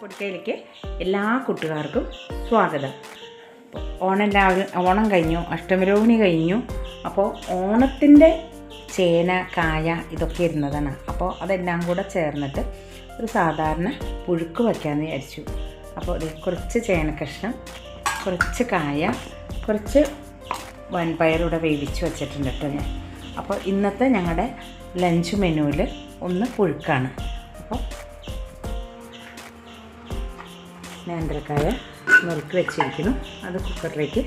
പൊടിക്കയിലേക്ക് എല്ലാ കൂട്ടുകാർക്കും സ്വാഗതം. ഓണം രാവിലെ ഓണം കഴിഞ്ഞു അഷ്ടമിരോഹിണി കഴിഞ്ഞു. അപ്പോൾ ഓണത്തിന്റെ ചേന കായ ഇതൊക്കെ ഇരുന്നതാണ്. അപ്പോൾ അതെല്ലാം കൂടെ ചേർന്നിട്ട് ഒരു സാധാരണ പുഴുക്ക് വയ്ക്കാമെന്ന് വിചാരിച്ചു. അപ്പോൾ ഇത് കുറച്ച് ചേന കഷ്ണം കുറച്ച് കായ കുറച്ച് വൻപയറൂടെ വേവിച്ച് വെച്ചിട്ടുണ്ട് കേട്ടോ ഞാൻ. അപ്പോൾ ഇന്നത്തെ ഞങ്ങളുടെ ലഞ്ച് മെനുവിൽ ഒന്ന് പുഴുക്കാണ്. അപ്പോൾ നേന്ത്രക്കായ നുറുക്കി വെച്ചിരിക്കുന്നു. അത് കുക്കറിലേക്ക്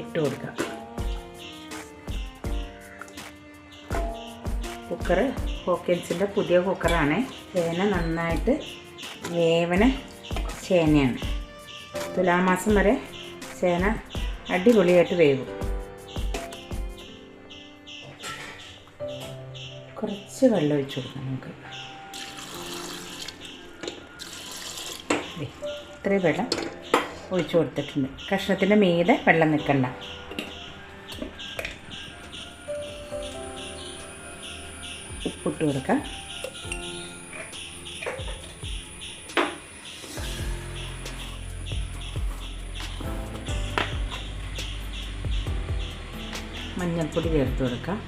ഇട്ട് കൊടുക്കാം കുക്കർ ഹോക്കിൻസിന്റെ പുതിയ കുക്കറാണ്. ചേന നന്നായിട്ട് വേവന ചേനയാണ്. തുലാമാസം വരെ ചേന അടിപൊളിയായിട്ട് വേവും. കുറച്ച് വെള്ളം ഒഴിച്ചു കൊടുക്കാം നമുക്ക്. ഇത്രയും വെള്ളം ഒഴിച്ചു കൊടുത്തിട്ടുണ്ട്. കഷ്ണത്തിന്റെ മീതെ വെള്ളം നിൽക്കണ്ട. ഉപ്പിട്ട് കൊടുക്കാം. മഞ്ഞൾപ്പൊടി ചേർത്ത് കൊടുക്കാം.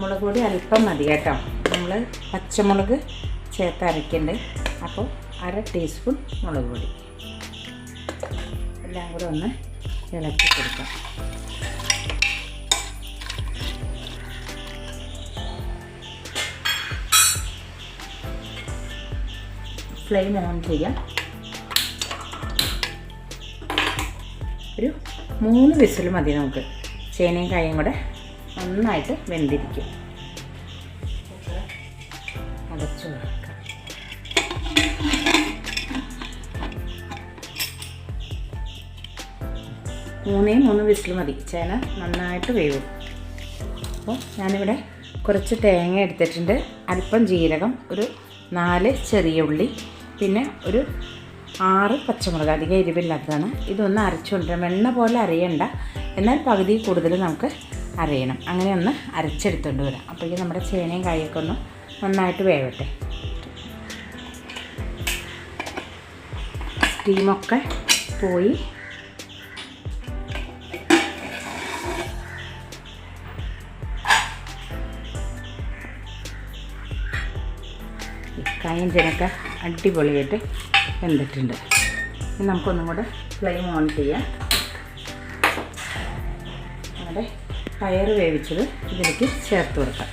മുളക് പൊടി അല്പം മതി കേട്ടോ. നമ്മൾ പച്ചമുളക് ചേർത്ത് അരയ്ക്കണ്ടേ. അപ്പോൾ അര ടീസ്പൂൺ മുളക് പൊടി. എല്ലാം കൂടെ ഒന്ന് ഇളക്കി കൊടുക്കാം. ഫ്ലെയിം ഓൺ ചെയ്യാം. ഒരു മൂന്ന് വിസിൽ മതി നമുക്ക്. ചേനയും കായും കൂടെ നന്നായിട്ട് വെന്തിരിക്കും. അടച്ചു വെക്കാം മൂന്നേ മൂന്ന് വിസിൽ മതി. ചേന നന്നായിട്ട് വേവും. അപ്പോൾ ഞാനിവിടെ കുറച്ച് തേങ്ങ എടുത്തിട്ടുണ്ട്. അല്പം ജീരകം ഒരു നാല് ചെറിയ ഉള്ളി പിന്നെ ഒരു ആറ് പച്ചമുളക് അധികം എരിവില്ലാത്തതാണ്. ഇതൊന്ന് അരച്ചുകൊണ്ടിരാം വെണ്ണ പോലെ അരയണ്ട. എന്നാൽ പകുതി കൂടുതൽ നമുക്ക് അരയണം. അങ്ങനെ ഒന്ന് അരച്ചെടുത്തുകൊണ്ട് വരാം അപ്പോഴേക്കും നമ്മുടെ ചേനയും കായൊക്കെ ഒന്ന് നന്നായിട്ട് വേവട്ടെ. സ്റ്റീമൊക്കെ പോയി. കായഞ്ചനൊക്കെ ചേനൊക്കെ അടിപൊളിയായിട്ട് വെന്തിട്ടുണ്ട്. നമുക്കൊന്നും കൂടെ ഫ്ലെയിം ഓൺ ചെയ്യാം. നമ്മുടെ പയർ വേവിച്ചത് ഇതിലേക്ക് ചേർത്ത് കൊടുക്കാം.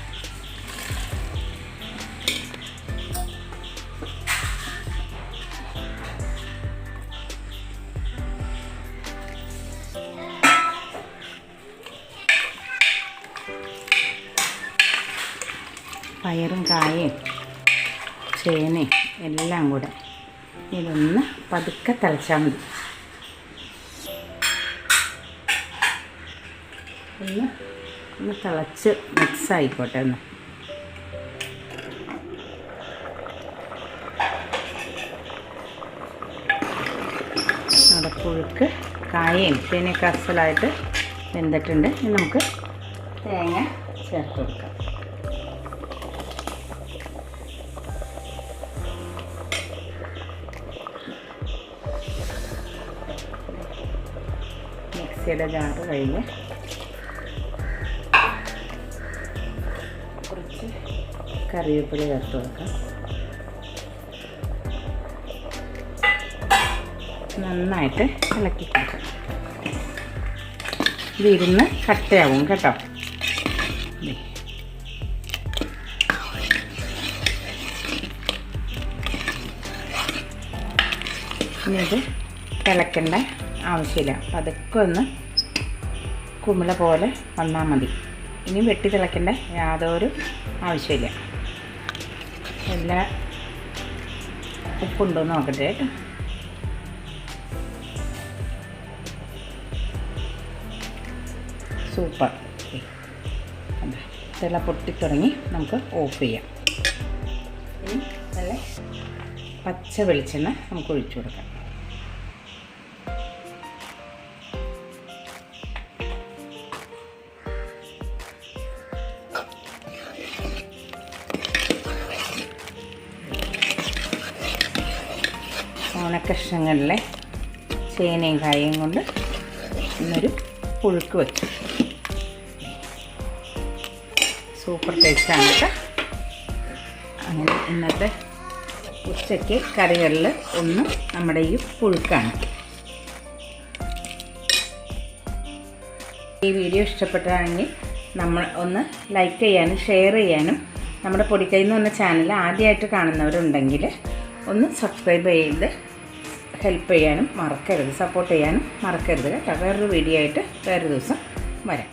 പയറും കായയും ചേനയും എല്ലാം കൂടെ ഇതൊന്ന് പതുക്കെ തിളച്ചാൽ മതി. ഒന്ന് ഒന്ന് തിളച്ച് മിക്സ് ആയിക്കോട്ടെ ഒന്ന്. അടപ്പുഴുക്ക് പുഴുക്ക് കായയും തേനൊക്കെ അസലായിട്ട് വെന്തിട്ടുണ്ട്. ഇനി നമുക്ക് തേങ്ങ ചേർത്ത് കൊടുക്കാം. മിക്സിയുടെ ജാറ് കഴിഞ്ഞ് കറിവേപ്പില ചേർത്ത് കൊടുക്കാം. നന്നായിട്ട് ഇളക്കി കൊടുക്കാം. ഇത് ഇരുന്ന് കട്ടയാവും കേട്ടോ. ഇനി ഇത് തിളക്കേണ്ട ആവശ്യമില്ല. അതൊക്കെ ഒന്ന് കുമിള പോലെ വന്നാൽ മതി. ഇനി വെട്ടി തിളക്കേണ്ട യാതൊരു ആവശ്യമില്ല. എല്ലാ ഉപ്പുണ്ടോ നോക്കട്ടെ. കേട്ടോ സൂപ്പർ തിള പൊട്ടിത്തുടങ്ങി നമുക്ക് ഓഫ് ചെയ്യാം. ഇനി നല്ല പച്ച വെളിച്ചെണ്ണ നമുക്ക് ഒഴിച്ചു കൊടുക്കാം. ഓണക്കഷ്ണങ്ങളിലെ ചേനയും കായയും കൊണ്ട് ഇന്നൊരു പുഴുക്ക് വെച്ചു. സൂപ്പർ ടേസ്റ്റാണ് കേട്ടോ. അങ്ങനെ ഇന്നത്തെ ഉച്ചയ്ക്ക് കറികളിൽ ഒന്ന് നമ്മുടെ ഈ പുഴുക്കാണ്. ഈ വീഡിയോ ഇഷ്ടപ്പെട്ടാണെങ്കിൽ നമ്മൾ ഒന്ന് ലൈക്ക് ചെയ്യാനും ഷെയർ ചെയ്യാനും നമ്മുടെ പൊടിക്കൈ എന്ന് പറഞ്ഞ ചാനൽ ആദ്യമായിട്ട് കാണുന്നവരുണ്ടെങ്കിൽ ഒന്ന് സബ്സ്ക്രൈബ് ചെയ്ത് ഹെൽപ്പ് ചെയ്യാനും മറക്കരുത് സപ്പോർട്ട് ചെയ്യാനും മറക്കരുത് കേട്ടോ. വേറൊരു വീഡിയോ ആയിട്ട് വേറൊരു ദിവസം വരാം.